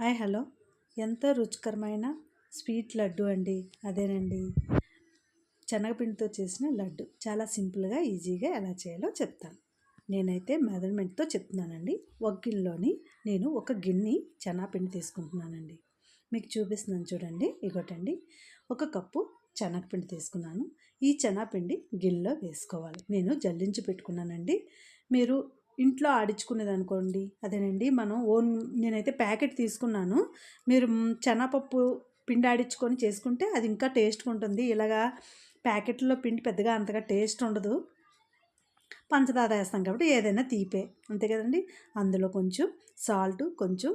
Hi hello. ఎంతో రుచికరమైన sweet laddu అండి. అదేనండి. శనగపిండితో చేసిన లడ్డు. చాలా సింపుల్గా ఈజీగా ఎలా చేయాలో చెప్తాను. నేనైతే మెజర్మెంట్తో చెప్తున్నానండి. ఒక గిన్నెలోని నేను ఒక గిన్నె శనగపిండి తీసుకుంటున్నానండి. మీకు చూపిస్తున్నాను చూడండి. ఇగోటండి. ఒక కప్పు శనగపిండి తీసుకున్నాను. ఈ శనగపిండి గిన్నెలో వేసుకోవాలి. నేను జల్లించి పెట్టుకున్నానండి. మీరు ఇంట్లో ఆడించుకునేది అనుకోండి అదేనండి మనం ఓన్ నేనైతే ప్యాకెట్ తీసుకున్నాను. మీరు శనగపప్పు పిండి ఆడించుకొని చేసుకుంటే అది ఇంకా టేస్ట్గా ఉంటుంది ఇలాగా ప్యాకెట్లో పిండి పెద్దగా అంతగా టేస్ట్ ఉండదు పంచదార వేస్తాం కాబట్టి ఏదైనా తీపే అంతే కదండి? అందులో కొంచెం సాల్ట్ కొంచెం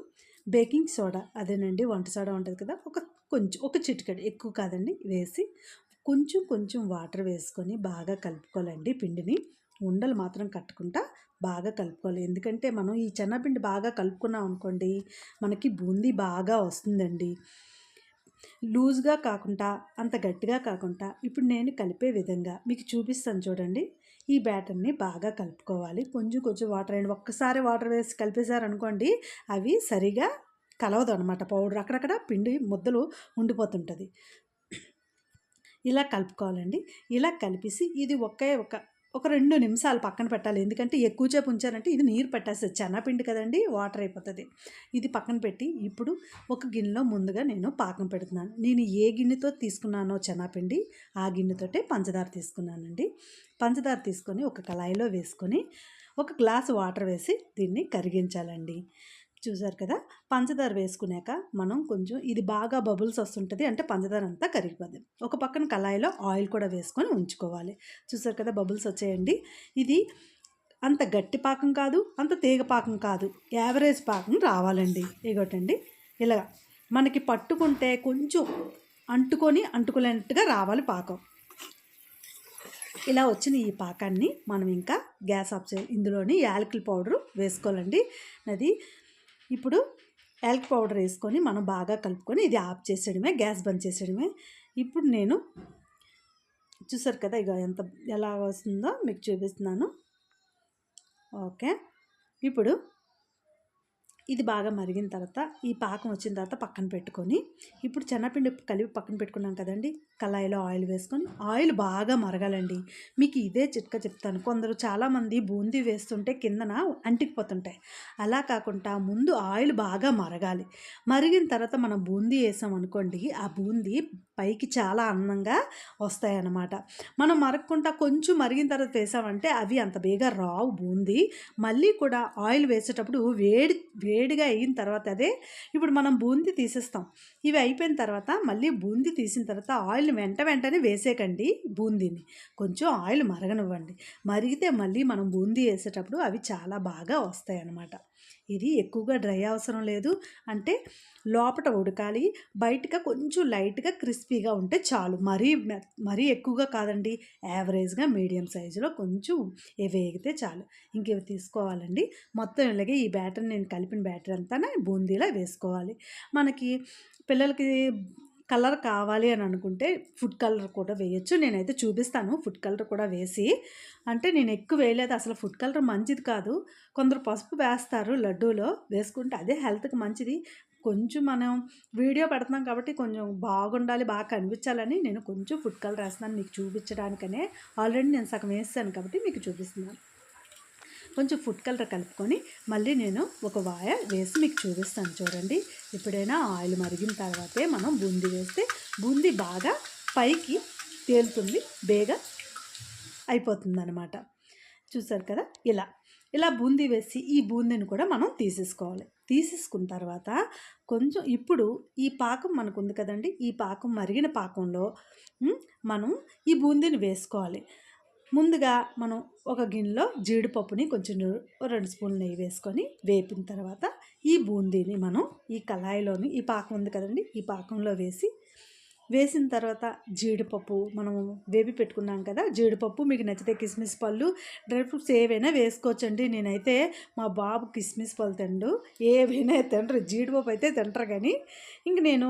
బేకింగ్ సోడా అదేనండి వంట సోడా ఉంటుంది కదా ఒక కొంచెం ఒక చిటికెడు ఎక్కువ కాదండి వేసి కొంచెం కొంచెం వాటర్ వేసుకొని బాగా కలుపుకోవాలండి పిండిని. ఉండలు మాత్రం కట్టుకుంటా బాగా కలుపుకోవాలి. ఎందుకంటే మనం ఈ చెన్నపిండి బాగా కలుపుకున్నాం అనుకోండి మనకి బూందీ బాగా వస్తుందండి. లూజ్గా కాకుండా అంత గట్టిగా కాకుండా ఇప్పుడు నేను కలిపే విధంగా మీకు చూపిస్తాను చూడండి. ఈ బ్యాటర్ని బాగా కలుపుకోవాలి. కొంచెం కొంచెం వాటర్ అండి ఒక్కసారి వాటర్ వేసి కలిపేశారనుకోండి అవి సరిగా కలవదు అనమాట పౌడర్ అక్కడక్కడ పిండి ముద్దలు ఉండిపోతుంటుంది. ఇలా కలుపుకోవాలండి. ఇలా కలిపేసి ఇది ఒకే ఒక ఒక రెండు నిమిషాలు పక్కన పెట్టాలి. ఎందుకంటే ఎక్కువసేపు ఉంచారంటే ఇది నీరు పెట్టేస్తుంది. చెన్నపిండి కదండి వాటర్ అయిపోతుంది. ఇది పక్కన పెట్టి ఇప్పుడు ఒక గిన్నెలో ముందుగా నేను పాకం పెడుతున్నాను. నేను ఏ గిన్నెతో తీసుకున్నానో చెన్నపిండి ఆ గిన్నెతోటే పంచదార తీసుకున్నానండి. పంచదార తీసుకొని ఒక కళాయిలో వేసుకొని ఒక గ్లాస్ వాటర్ వేసి దీన్ని కరిగించాలండి. చూసారు కదా? పంచదార వేసుకున్నాక మనం కొంచెం ఇది బాగా బబుల్స్ వస్తుంటుంది అంటే పంచదార అంతా కరిగిపోద్ది. ఒక పక్కన కళాయిలో ఆయిల్ కూడా వేసుకొని ఉంచుకోవాలి. చూసారు కదా బబుల్స్ వచ్చాయండి. ఇది అంత గట్టి పాకం కాదు అంత తీగ పాకం కాదు. యావరేజ్ పాకం రావాలండి. ఇగోటండి. ఇలా మనకి పట్టుకుంటే కొంచెం అంటుకొని అంటుకోలేనట్టుగా రావాలి పాకం. ఇలా వచ్చిన ఈ పాకాన్ని మనం ఇంకా గ్యాస్ ఆఫ్ చే ఇందులోని యాలకుల పౌడరు వేసుకోవాలండి. అది ఇప్పుడు ఎల్క్ పౌడర్ వేసుకొని మనం బాగా కలుపుకొని ఇది ఆఫ్ చేసేయడమే గ్యాస్ బంద్ చేసేయడమే. ఇప్పుడు నేను చూసారు కదా ఇక ఎంత ఎలా వస్తుందో మీకు చూపిస్తున్నాను. ఓకే. ఇప్పుడు ఇది బాగా మరిగిన తర్వాత ఈ పాకం వచ్చిన తర్వాత పక్కన పెట్టుకొని ఇప్పుడు చెన్నపిండి కలిపి పక్కన పెట్టుకున్నాం కదండి కళాయిలో ఆయిల్ వేసుకొని ఆయిల్ బాగా మరగాలండి. మీకు ఇదే చిట్కా చెప్తాను. కొందరు చాలామంది బూందీ వేస్తుంటే కిందన అంటికిపోతుంటాయి. అలా కాకుండా ముందు ఆయిల్ బాగా మరగాలి. మరిగిన తర్వాత మనం బూందీ వేసాం అనుకోండి ఆ బూందీ పైకి చాలా అందంగా వస్తాయన్నమాట. మనం మరగకుండా కొంచెం మరిగిన తర్వాత వేసామంటే అవి అంత బేగా రావు బూందీ. మళ్ళీ కూడా ఆయిల్ వేసేటప్పుడు వేడి వేడిగా అయిన తర్వాత అదే ఇప్పుడు మనం బూందీ తీసేస్తాం. ఇవి అయిపోయిన తర్వాత మళ్ళీ బూందీ తీసిన తర్వాత ఆయిల్ వెంట వెంటనే వేసేకండి బూందీని. కొంచెం ఆయిల్ మరగనివ్వండి. మరిగితే మళ్ళీ మనం బూందీ వేసేటప్పుడు అవి చాలా బాగా వస్తాయి అన్నమాట ఇది ఎక్కువగా డ్రై అవసరం లేదు. అంటే లోపల ఉడకాలి. బయటగా కొంచెం లైట్గా క్రిస్పీగా ఉంటే చాలు. మరీ మరీ ఎక్కువగా కాదండి. యావరేజ్గా మీడియం సైజులో కొంచెం వేగితే చాలు. ఇంకేవి తీసుకోవాలండి. మొత్తం ఇలాగే ఈ బ్యాటర్ నేను కలిపిన బ్యాటర్ అంతా బూందీలా వేసుకోవాలి. మనకి పిల్లలకి కలర్ కావాలి అని అనుకుంటే ఫుడ్ కలర్ కూడా వేయచ్చు. నేనైతే చూపిస్తాను. ఫుడ్ కలర్ కూడా వేసి అంటే నేను ఎక్కువ వేయలేదు. అసలు ఫుడ్ కలర్ మంచిది కాదు. కొందరు పసుపు వేస్తారు లడ్డూలో. వేసుకుంటే అదే హెల్త్కి మంచిది. కొంచెం మనం వీడియో పెడుతున్నాం కాబట్టి కొంచెం బాగుండాలి బాగా కనిపించాలని నేను కొంచెం ఫుడ్ కలర్ వేస్తున్నాను మీకు చూపించడానికనే. ఆల్రెడీ నేను సగం వేస్తాను కాబట్టి మీకు చూపిస్తున్నాను. కొంచెం ఫుడ్ కలర్ కలుపుకొని మళ్ళీ నేను ఒక వాయ వేసి మీకు చూపిస్తాను చూడండి. ఎప్పుడైనా ఆయిల్ మరిగిన తర్వాతే మనం బూందీ వేస్తే బూందీ బాగా పైకి తేలుతుంది బేగా అయిపోతుంది అనమాట చూసారు కదా? ఇలా. ఇలా బూందీ వేసి ఈ బూందీని కూడా మనం తీసేసుకోవాలి. తీసేసుకున్న తర్వాత కొంచెం ఇప్పుడు ఈ పాకం మనకు ఉంది కదండి? ఈ పాకం మరిగిన పాకంలో మనం ఈ బూందీని వేసుకోవాలి. ముందుగా మనం ఒక గిన్నెలో జీడిపప్పుని కొంచెం రెండు స్పూన్లు నెయ్యి వేసుకొని వేపిన తర్వాత ఈ బూందీని మనం ఈ కళాయిలోని ఈ పాకం ఉంది కదండి ఈ పాకంలో వేసి వేసిన తర్వాత జీడిపప్పు మనం వేపి పెట్టుకున్నాం కదా జీడిపప్పు మీకు నచ్చితే కిస్మిస్ పళ్ళు డ్రై ఫ్రూట్స్ ఏవైనా వేసుకోవచ్చండి. నేనైతే మా బాబు కిస్మిస్ పళ్ళు తిండు ఏవైనా తింటారు జీడిపప్పు అయితే తింటారు కానీ ఇంక నేను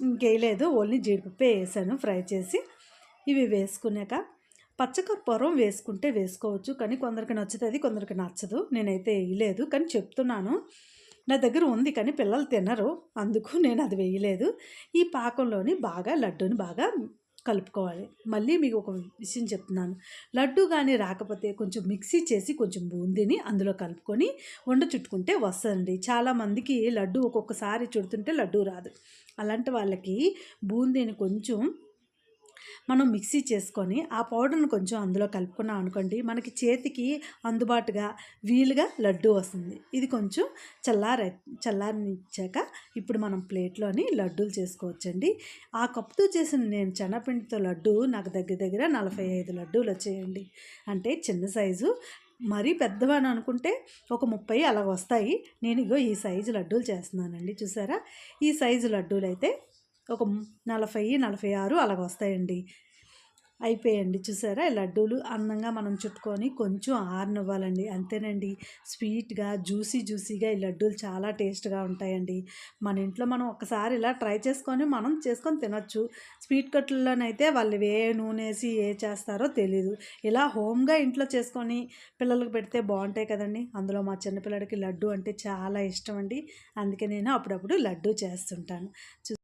ఇంకేయలేదు ఓన్లీ జీడిపప్పు వేసాను ఫ్రై చేసి ఇవి వేసుకున్నాక పచ్చకర్పూరం వేసుకుంటే వేసుకోవచ్చు. కానీ కొందరికి నచ్చుతుంది కొందరికి నచ్చదు. నేనైతే వేయలేదు. కానీ చెప్తున్నాను. నా దగ్గర ఉంది కానీ పిల్లలు తినరు. అందుకు నేను అది వేయలేదు. ఈ పాకంలోని బాగా లడ్డూని బాగా కలుపుకోవాలి. మళ్ళీ మీకు ఒక విషయం చెప్తున్నాను. లడ్డు కానీ రాకపోతే కొంచెం మిక్సీ చేసి కొంచెం బూందీని అందులో కలుపుకొని వండ చుట్టుకుంటే వస్తుందండి. చాలామందికి లడ్డు ఒక్కొక్కసారి చుడుతుంటే లడ్డు రాదు. అలాంటి వాళ్ళకి బూందీని కొంచెం మనం మిక్సీ చేసుకొని ఆ పౌడర్ని కొంచెం అందులో కలుపుకున్నాం అనుకోండి మనకి చేతికి అందుబాటుగా వీలుగా లడ్డు వస్తుంది. ఇది కొంచెం చల్లార చల్లారనిచ్చాక ఇప్పుడు మనం ప్లేట్లోని లడ్డూలు చేసుకోవచ్చండి. ఆ కప్పుతో చేసిన నేను చెనపిండితో లడ్డు నాకు దగ్గర దగ్గర నలభై ఐదు లడ్డూలు వచ్చేయండి. అంటే చిన్న సైజు మరీ పెద్దవాని అనుకుంటే ఒక ముప్పై అలా వస్తాయి. నేను ఇగో ఈ సైజు లడ్డూలు చేస్తున్నానండి చూసారా? ఈ సైజు లడ్డూలు అయితే ఒక నలభై నలభై ఆరు అలాగ వస్తాయండి. అయిపోయండి. చూసారా? లడ్డూలు అందంగా మనం చుట్టుకొని కొంచెం ఆరనివ్వాలండి. అంతేనండి. స్వీట్గా జ్యూసీ జ్యూసీగా ఈ లడ్డూలు చాలా టేస్ట్గా ఉంటాయండి. మన ఇంట్లో మనం ఒకసారి ఇలా ట్రై చేసుకొని మనం చేసుకొని తినొచ్చు. స్వీట్ కట్లలోనైతే వాళ్ళు ఏ నూనె వేసి ఏ చేస్తారో తెలీదు. ఇలా హోమ్గా ఇంట్లో చేసుకొని పిల్లలకు పెడితే బాగుంటాయి కదండి. అందులో మా చిన్నపిల్లడికి లడ్డు అంటే చాలా ఇష్టం అండి అందుకే నేను అప్పుడప్పుడు లడ్డు చేస్తుంటాను. చూ